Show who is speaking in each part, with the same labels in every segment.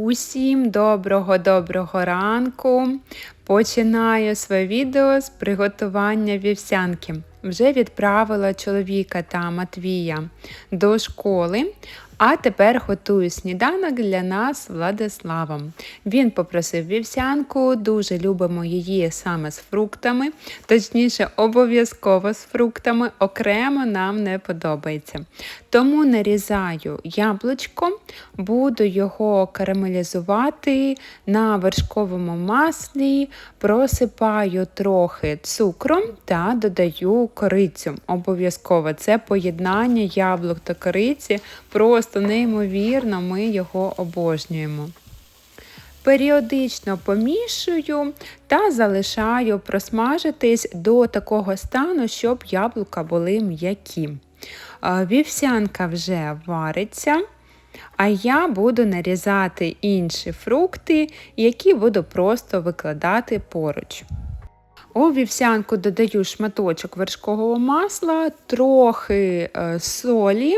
Speaker 1: Усім доброго-доброго ранку! Починаю своє відео з приготування вівсянки. Вже відправила чоловіка та Матвія до школи, а тепер готую сніданок для нас Владиславом. Він попросив вівсянку, дуже любимо її саме з фруктами, точніше, обов'язково з фруктами, окремо нам не подобається. Тому нарізаю яблучко, буду його карамелізувати на вершковому маслі, просипаю трохи цукром та додаю корицю. Обов'язково це поєднання яблук та кориці. Просто неймовірно, ми його обожнюємо. Періодично помішую та залишаю просмажитись до такого стану, щоб яблука були м'які. Вівсянка вже вариться, а я буду нарізати інші фрукти, які буду просто викладати поруч. У вівсянку додаю шматочок вершкового масла, трохи е, солі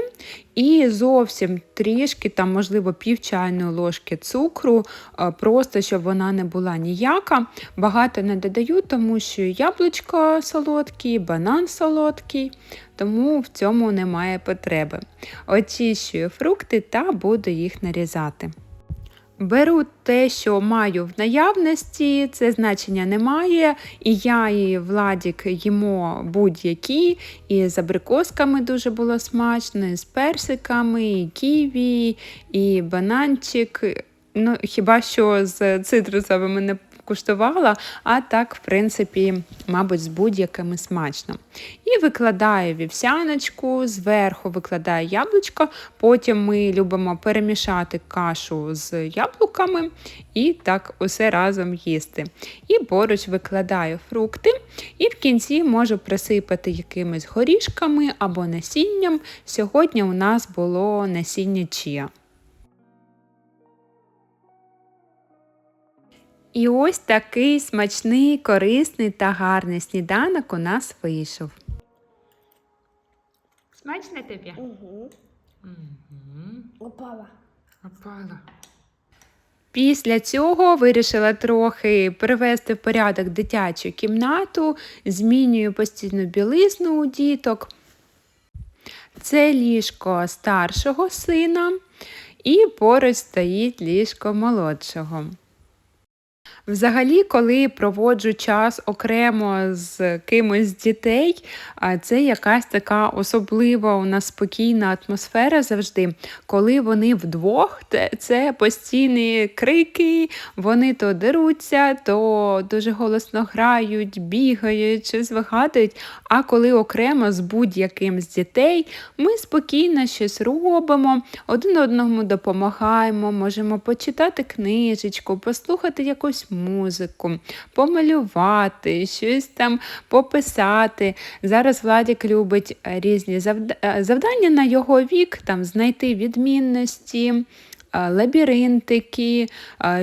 Speaker 1: і зовсім трішки, там, можливо, пів чайної ложки цукру, е, просто щоб вона не була ніяка. Багато не додаю, тому що яблучко солодкі, банан солодкий, тому в цьому немає потреби. Очищую фрукти та буду їх нарізати. Беру те, що маю в наявності, це значення немає. І я і Владік їмо будь-які, і з абрикосками дуже було смачно, і з персиками, і ківі, і бананчик. Ну, Хіба що з цитрусовими не куштувала, а так, в принципі, мабуть, з будь-якими смачно. І викладаю вівсяночку, зверху викладаю яблучко, потім ми любимо перемішати кашу з яблуками і так усе разом їсти. І поруч викладаю фрукти, і в кінці можу присипати якимись горішками або насінням. Сьогодні у нас було насіння чія. І ось такий смачний, корисний та гарний сніданок у нас вийшов. Смачне тобі?
Speaker 2: Угу.
Speaker 1: Угу.
Speaker 2: Опала.
Speaker 1: Опала. Після цього вирішила трохи привести в порядок дитячу кімнату, змінюю постійну білизну у діток. Це ліжко старшого сина, і поруч стоїть ліжко молодшого. Взагалі, коли проводжу час окремо з кимось з дітей, це якась така особлива у нас спокійна атмосфера завжди. Коли вони вдвох, це постійні крики, вони то деруться, то дуже голосно грають, бігають, щось вигадують. А коли окремо з будь-яким з дітей, ми спокійно щось робимо, один одному допомагаємо, можемо почитати книжечку, послухати якусь музику, помалювати, щось там пописати. Зараз Владік любить різні завдання на його вік, там знайти відмінності лабіринтики,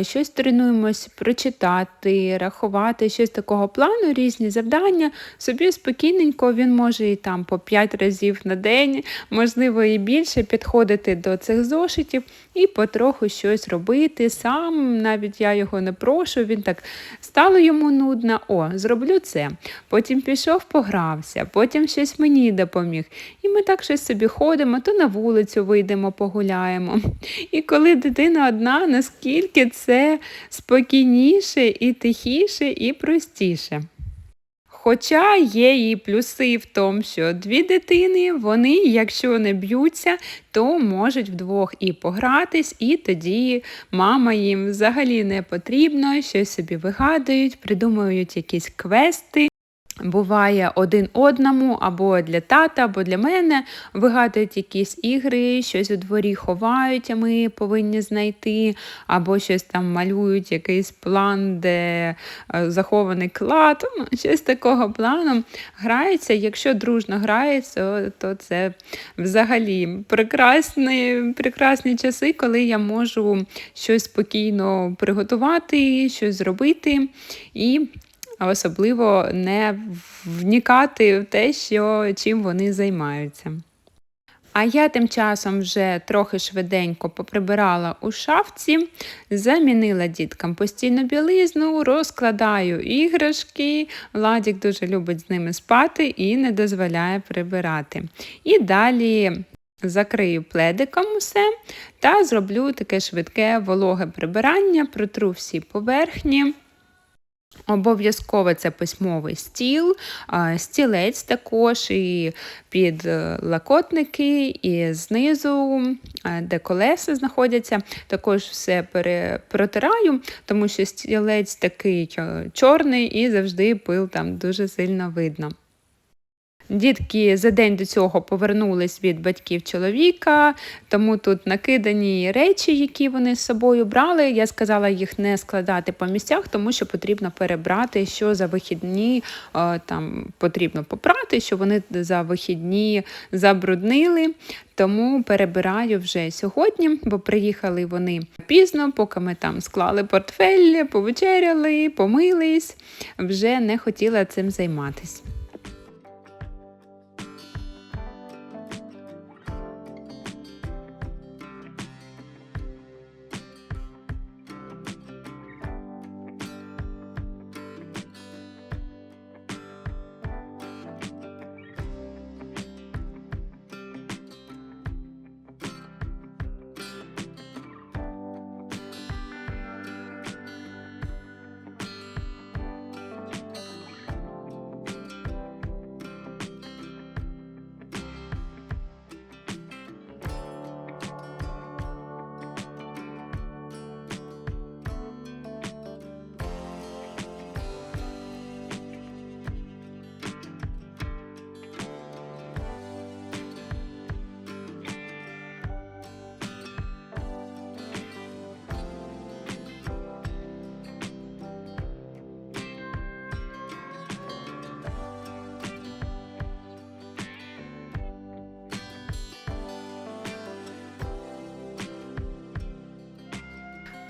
Speaker 1: щось тренуємось прочитати, рахувати, щось такого плану, різні завдання. Собі спокійненько він може і там по 5 разів на день, можливо, і більше підходити до цих зошитів і потроху щось робити. Сам навіть я його не прошу, він так стало йому нудно, о, зроблю це. Потім пішов, погрався, потім щось мені допоміг. І ми так щось собі ходимо, то на вулицю вийдемо, погуляємо. І дитина одна, наскільки це спокійніше і тихіше, і простіше. Хоча є і плюси в тому, що дві дитини, вони, якщо не б'ються, то можуть вдвох і погратись, і тоді мама їм взагалі не потрібно, щось собі вигадують, придумують якісь квести буває один одному, або для тата, або для мене вигадують якісь ігри, щось у дворі ховають, а ми повинні знайти, або щось там малюють, якийсь план, де е, захований клад, ну, щось такого плану грається. Якщо дружно грається, то це взагалі прекрасні, прекрасні часи, коли я можу щось спокійно приготувати, щось зробити. І а особливо не вникати в те, що, чим вони займаються. А я тим часом вже трохи швиденько поприбирала у шафці, замінила діткам постійну білизну, розкладаю іграшки. Владік дуже любить з ними спати і не дозволяє прибирати. І далі закрию пледиком усе та зроблю таке швидке вологе прибирання, протру всі поверхні. Обов'язково це письмовий стіл, стілець також і під е, лакотники, і знизу, де колеса знаходяться, також все протираю, тому що стілець такий е, чорний і завжди пил там дуже сильно видно. Дітки за день до цього повернулись від батьків чоловіка, тому тут накидані речі, які вони з собою брали. Я сказала їх не складати по місцях, тому що потрібно перебрати, що за вихідні е, там потрібно попрати, що вони за вихідні забруднили. Тому перебираю вже сьогодні, бо приїхали вони пізно, поки ми там склали портфель, повечеряли, помились, вже не хотіла цим займатися.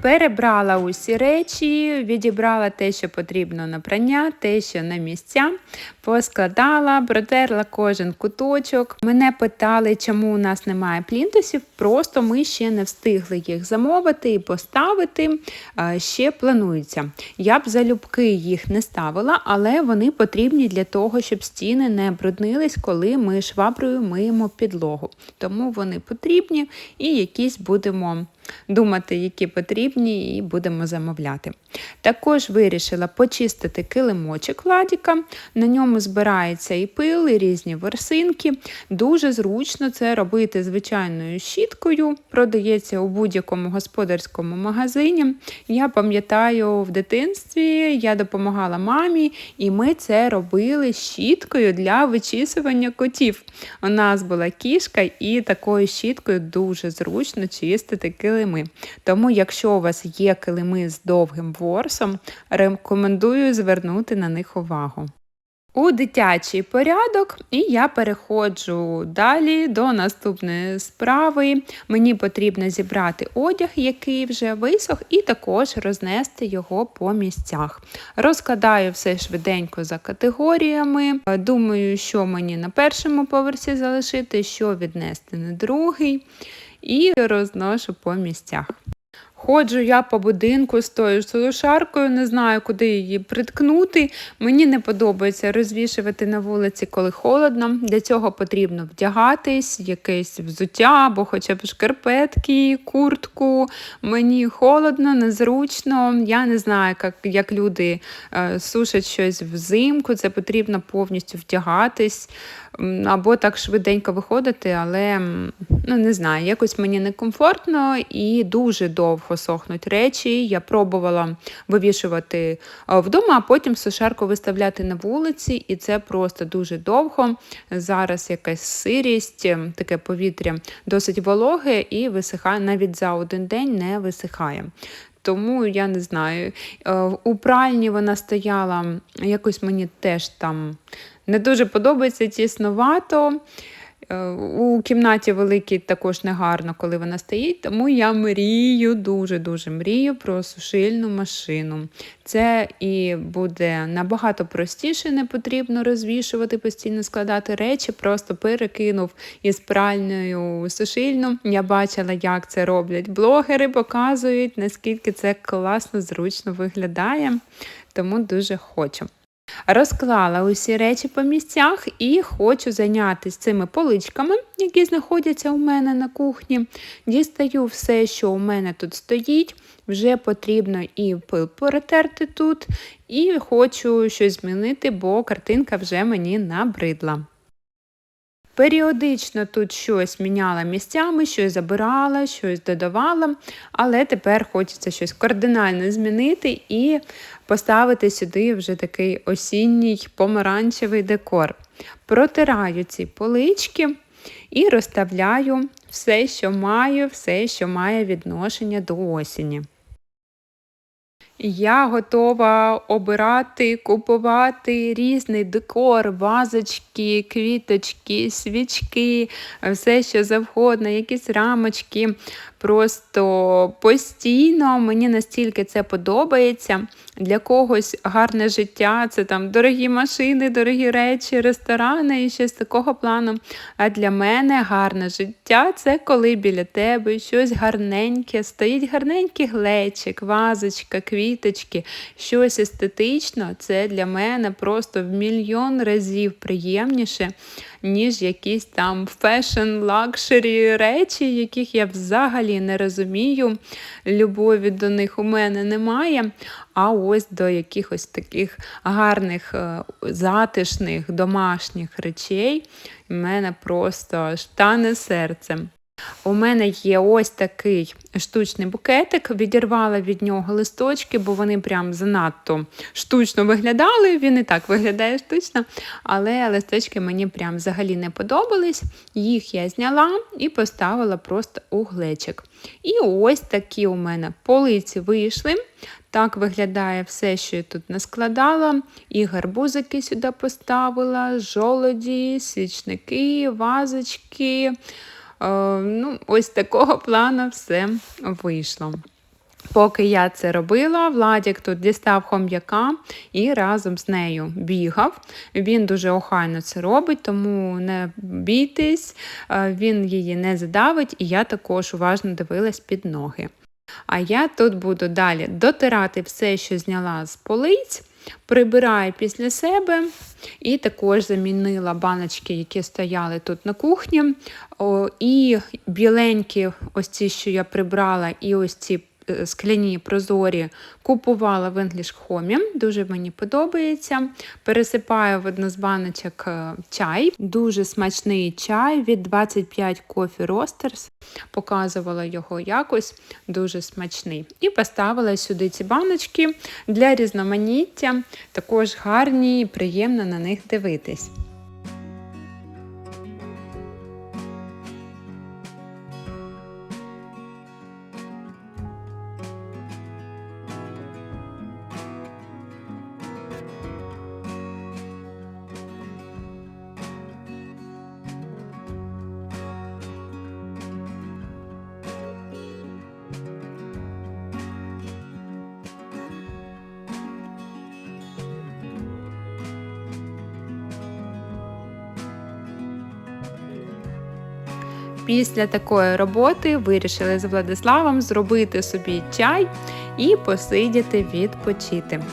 Speaker 1: Перебрала усі речі, відібрала те, що потрібно на прання, те, що на місця, поскладала, протерла кожен куточок. Мене питали, чому у нас немає плінтусів, просто ми ще не встигли їх замовити і поставити. Ще планується. Я б залюбки їх не ставила, але вони потрібні для того, щоб стіни не бруднились, коли ми шваброю миємо підлогу. Тому вони потрібні і якісь будемо думати, які потрібні, і будемо замовляти. Також вирішила почистити килимочок ладіка, на ньому збирається і пил, і різні ворсинки. Дуже зручно це робити звичайною щіткою, продається у будь-якому господарському магазині. Я пам'ятаю, в дитинстві я допомагала мамі, і ми це робили щіткою для вичісування котів. У нас була кішка, і такою щіткою дуже зручно чистити килимочок килими. Тому, якщо у вас є килими з довгим ворсом, рекомендую звернути на них увагу. У дитячий порядок, і я переходжу далі до наступної справи. Мені потрібно зібрати одяг, який вже висох, і також рознести його по місцях. Розкладаю все швиденько за категоріями. Думаю, що мені на першому поверсі залишити, що віднести на другий і розношу по місцях. Ходжу я по будинку з тою сушаркою, не знаю, куди її приткнути. Мені не подобається розвішувати на вулиці, коли холодно. Для цього потрібно вдягатись, якесь взуття або хоча б шкарпетки, куртку. Мені холодно, незручно. Я не знаю, як як люди е, сушать щось взимку. Це потрібно повністю вдягатись або так швиденько виходити, але ну, не знаю, якось мені некомфортно і дуже довго сохнуть речі. Я пробувала вивішувати вдома, а потім сушарку виставляти на вулиці, і це просто дуже довго. Зараз якась сирість, таке повітря досить вологе і висихає навіть за один день не висихає. Тому я не знаю. У пральні вона стояла, якось мені теж там не дуже подобається тіснувато. Е, У кімнаті великій також негарно, коли вона стоїть, тому я мрію, дуже-дуже мрію про сушильну машину. Це і буде набагато простіше, не потрібно розвішувати, постійно складати речі, просто перекинув із пральною сушильну. Я бачила, як це роблять блогери, показують, наскільки це класно, зручно виглядає, тому дуже хочу. Розклала усі речі по місцях і хочу зайнятися цими поличками, які знаходяться у мене на кухні. Дістаю все, що у мене тут стоїть. Вже потрібно і пил перетерти тут, і хочу щось змінити, бо картинка вже мені набридла. Періодично тут щось міняла місцями, щось забирала, щось додавала, але тепер хочеться щось кардинально змінити і поставити сюди вже такий осінній помаранчевий декор. Протираю ці полички і розставляю все, що маю, все, що має відношення до осені. Я готова обирати, купувати різний декор, вазочки, квіточки, свічки, все що завгодно, якісь рамочки. Просто постійно мені настільки це подобається. Для когось гарне життя це там дорогі машини, дорогі речі, ресторани і щось такого плану. А для мене гарне життя це коли біля тебе щось гарненьке, стоїть гарненький глечик, вазочка, квіточки, щось естетично. Це для мене просто в мільйон разів приємніше ніж якісь там фешн, лакшері речі, яких я взагалі не розумію. Любові до них у мене немає. А ось до якихось таких гарних, е, затишних, домашніх речей в мене просто штане серцем. У мене є ось такий штучний букетик, відірвала від нього листочки, бо вони прям занадто штучно виглядали. Він і так виглядає штучно, але листочки мені прям взагалі не подобались. Їх я зняла і поставила просто у глечик. І ось такі у мене полиці вийшли. Так виглядає все, що я тут наскладала. І гарбузики сюди поставила, жолоді, свічники, вазочки. Е, ну, Ось такого плану все вийшло. Поки я це робила, Владік тут дістав хом'яка і разом з нею бігав. Він дуже охайно це робить, тому не бійтесь, е, він її не задавить, і я також уважно дивилась під ноги. А я тут буду далі дотирати все, що зняла з полиць. Прибираю після себе і також замінила баночки, які стояли тут на кухні. І біленькі, ось ці, що я прибрала, і ось ці скляні прозорі купувала в English Home, дуже мені подобається. Пересипаю в одну з баночок е, чай, дуже смачний чай від 25 Coffee Roasters. Показувала його якось, дуже смачний. І поставила сюди ці баночки для різноманіття, також гарні і приємно на них дивитись. Після такої роботи вирішили з Владиславом зробити собі чай і посидіти відпочити.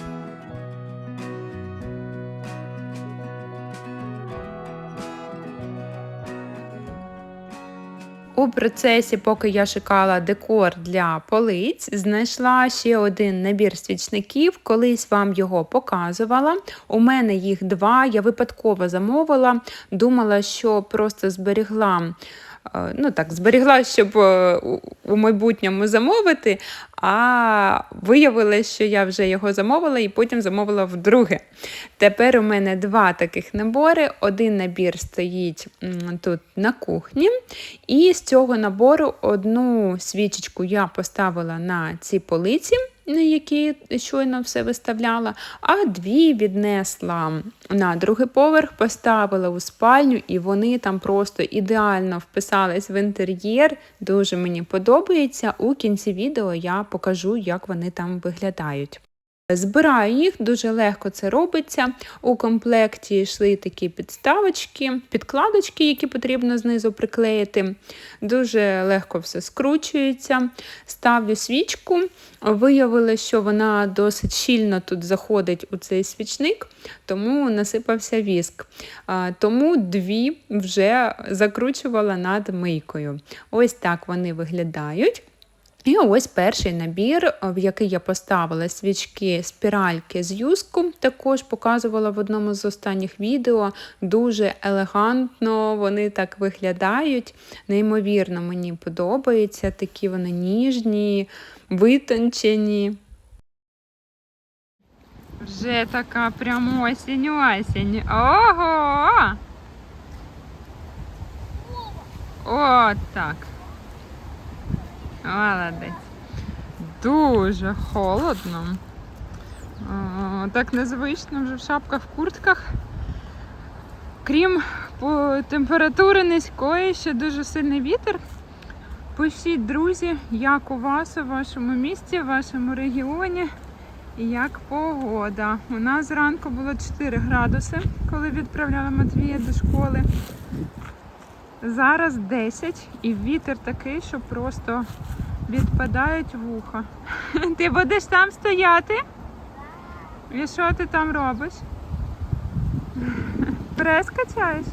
Speaker 1: У процесі, поки я шукала декор для полиць, знайшла ще один набір свічників, колись вам його показувала. У мене їх два, я випадково замовила, думала, що просто зберігла Е, ну так, зберігла, щоб е, у майбутньому замовити, а виявилось, що я вже його замовила і потім замовила вдруге. Тепер у мене два таких набори. Один набір стоїть тут на кухні. І з цього набору одну свічечку я поставила на ці полиці. Які щойно все виставляла, а дві віднесла на другий поверх, поставила у спальню, і вони там просто ідеально вписались в інтер'єр. Дуже мені подобається. У кінці відео я покажу, як вони там виглядають. Збираю їх, дуже легко це робиться. У комплекті йшли такі підставочки, підкладочки, які потрібно знизу приклеїти. Дуже легко все скручується. Ставлю свічку. Виявилося, що вона досить щільно тут заходить у цей свічник, тому насипався віск. Тому дві вже закручувала над мийкою. Ось так вони виглядають. І ось перший набір, в який я поставила свічки спіральки з юску. Також показувала в одному з останніх відео. Дуже елегантно вони так виглядають. Неймовірно, мені подобається. Такі вони ніжні, витончені. Вже така прям осінь осінь. Ого! О, так. Молодець. Дуже холодно. О, так незвично вже в шапках, в куртках. Крім температури низької, ще дуже сильний вітер. Пишіть, друзі, як у вас у вашому місті, в вашому регіоні і як погода. У нас зранку було 4 градуси, коли відправляла Матвія до школи. Зараз 10 і вітер такий, що просто відпадають вуха. Ти будеш там стояти? І що ти там робиш? Прес качаєш?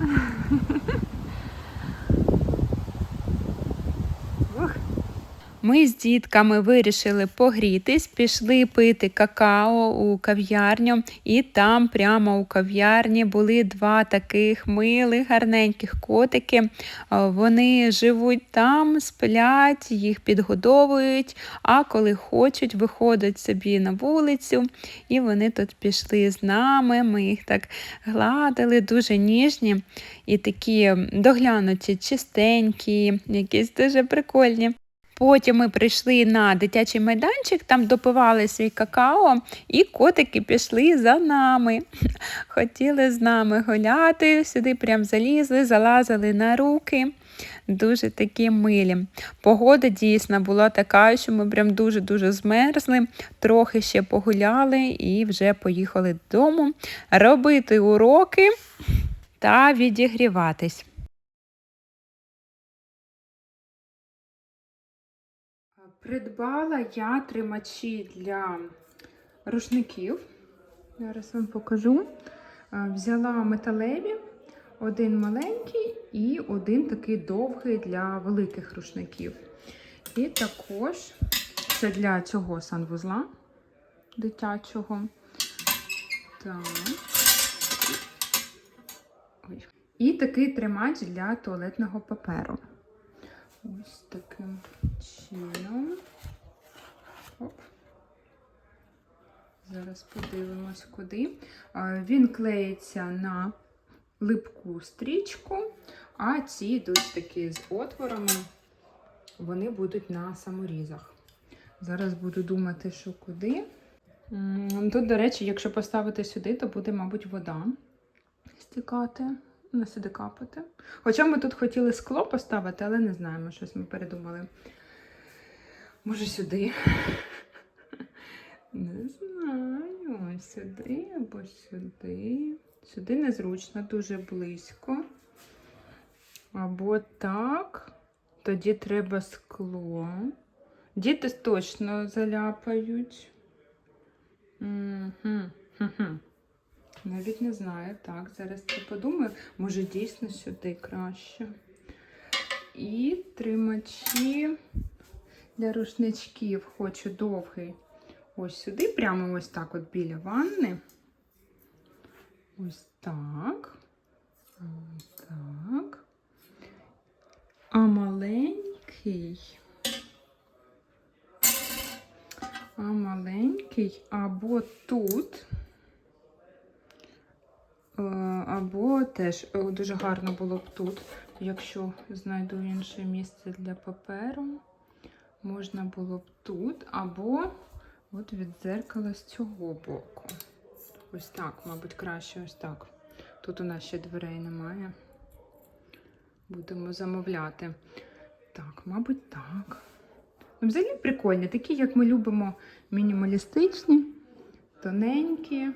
Speaker 1: Ми з дітками вирішили погрітись, пішли пити какао у кав'ярню, і там прямо у кав'ярні були два таких милих, гарненьких котики. Вони живуть там, сплять, їх підгодовують, а коли хочуть, виходять собі на вулицю, і вони тут пішли з нами. Ми їх так гладили, дуже ніжні і такі доглянуті, чистенькі, якісь дуже прикольні. Потім ми прийшли на дитячий майданчик, там допивали свій какао, і котики пішли за нами. Хотіли з нами гуляти, сюди прям залізли, залазили на руки. Дуже такі милі. Погода дійсно була така, що ми прям дуже-дуже змерзли, трохи ще погуляли і вже поїхали додому робити уроки та відігріватись. Придбала я тримачі для рушників. Зараз вам покажу. Е, Взяла металеві, один маленький і один такий довгий для великих рушників. І також це для цього санвузла дитячого. Так. І такий тримач для туалетного паперу. Ось таким чином. Оп. Зараз подивимось, куди. Він клеїться на липку стрічку, а ці йдуть такі з отворами, вони будуть на саморізах. Зараз буду думати, що куди. Тут, до речі, якщо поставити сюди, то буде, мабуть, вода стікати на сюди капати. Хоча ми тут хотіли скло поставити, але не знаємо, щось ми передумали. Може сюди? Не знаю. Сюди або сюди. Сюди незручно, дуже близько. Або так. Тоді треба скло. Діти точно заляпають. Угу. Навіть не знаю. Так, зараз я подумаю, може дійсно сюди краще. І тримачі для рушничків хочу довгий. Ось сюди, прямо ось так от біля ванни. Ось так. Ось так. А маленький. А маленький або тут. Е, Або теж е, дуже гарно було б тут, якщо знайду інше місце для паперу. можна було б тут, або от від дзеркала з цього боку. Ось так, мабуть, краще ось так. Тут у нас ще дверей немає. Будемо замовляти. Так, мабуть, так. Ну, взагалі прикольні, такі, як ми любимо, мінімалістичні, тоненькі.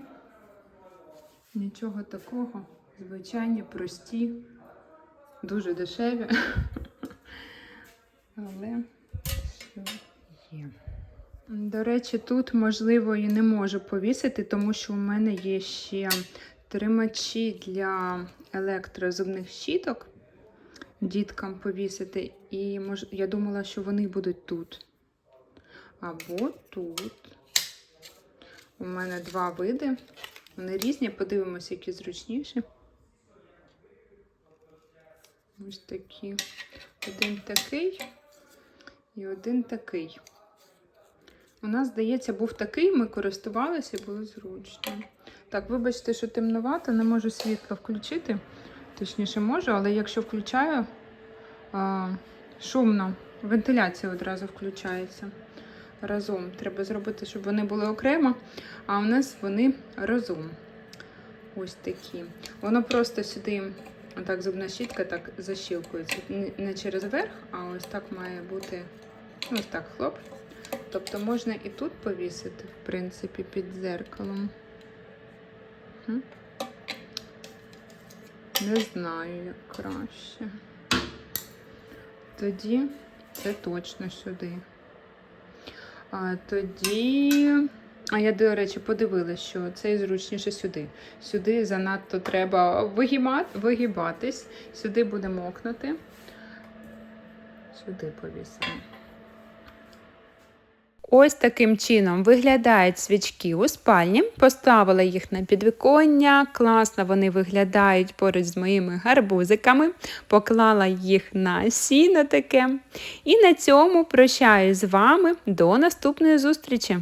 Speaker 1: Нічого такого. Звичайні, прості, дуже дешеві. Але що є. До речі, тут, можливо, і не можу повісити, тому що у мене є ще тримачі для електрозубних щіток діткам повісити. І мож... я думала, що вони будуть тут. Або тут. У мене два види. Вони різні, подивимося, які зручніші. Ось такі. Один такий і один такий. У нас, здається, був такий, ми користувалися і було зручно. Так, вибачте, що темновато, не можу світло включити. Точніше, можу, але якщо включаю шумно, вентиляція одразу включається разом. Треба зробити, щоб вони були окремо, а у нас вони разом. Ось такі. Воно просто сюди, отак зубна щітка так защілкується. Не- через верх, а ось так має бути. Ось так, хлоп. Тобто можна і тут повісити, в принципі, під дзеркалом. Не знаю, як краще. Тоді це точно сюди. А тоді. А я, до речі, подивилася, що це зручніше сюди. Сюди занадто треба вигибатись. Сюди буде мокнути. Сюди повісимо. Ось таким чином виглядають свічки у спальні. Поставила їх на підвіконня. Класно вони виглядають поруч з моїми гарбузиками. Поклала їх на сіно таке. І на цьому прощаюсь з вами до наступної зустрічі!